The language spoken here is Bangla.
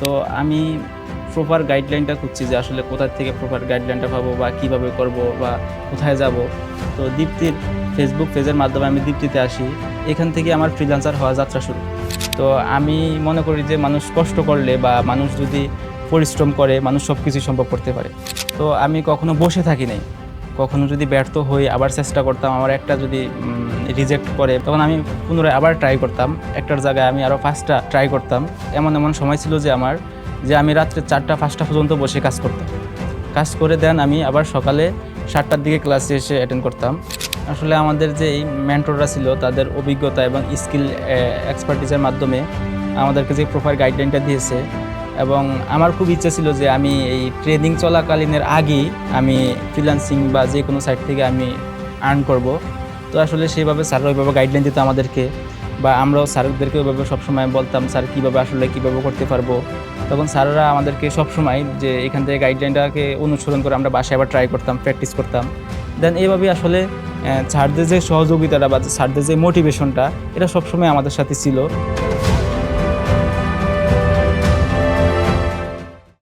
তো আমি প্রপার গাইডলাইনটা খুঁজছি যে আসলে কোথা থেকে প্রপার গাইডলাইনটা পাবো বা কীভাবে করব বা কোথায় যাব। তো দীপ্তির ফেসবুক পেজের মাধ্যমে আমি দীপ্তিতে আসি। এখান থেকে আমার ফ্রিল্যান্সার হওয়া যাত্রা শুরু। তো আমি মনে করি যে মানুষ কষ্ট করলে বা মানুষ যদি পরিশ্রম করে, মানুষ সব কিছুই সম্ভব করতে পারে। তো আমি কখনো বসে থাকি নাই। কখনো যদি ব্যর্থ হই, আবার চেষ্টা করতাম, আমার একটা যদি রিজেক্ট করে, তখন আমি পুনরায় আবার ট্রাই করতাম। একটার জায়গায় আমি আরও পাঁচটা ট্রাই করতাম। এমন এমন সময় ছিল যে আমার, যে আমি রাত্রে চারটা, পাঁচটা পর্যন্ত বসে কাজ করতাম। কাজ করে দেন আমি আবার সকালে সাতটার দিকে ক্লাসে এসে অ্যাটেন্ড করতাম। আসলে আমাদের যে এই মেন্টররা ছিল, তাদের অভিজ্ঞতা এবং স্কিল এক্সপার্টিসের মাধ্যমে আমাদেরকে যে প্রপার গাইডলাইনটা দিয়েছে এবং আমার খুব ইচ্ছা ছিল যে আমি এই ট্রেনিং চলাকালীনের আগেই আমি ফ্রিলান্সিং বা যে কোনো সাইট থেকে আমি আর্ন করব। তো আসলে সেভাবে স্যার ওইভাবে গাইডলাইন দিত আমাদেরকে, বা আমরাও স্যারদেরকে ওইভাবে সবসময় বলতাম, স্যার, কীভাবে আসলে, কীভাবে করতে পারব? তখন স্যাররা আমাদেরকে সবসময় যে এখান থেকে গাইডলাইনটাকে অনুসরণ করে আমরা বাসায় আবার ট্রাই করতাম প্র্যাকটিস করতাম। দেন এইভাবে আসলে স্যারদের যে সহযোগিতাটা বা স্যারদের যে মোটিভেশনটা এটা সবসময় আমাদের সাথে ছিল।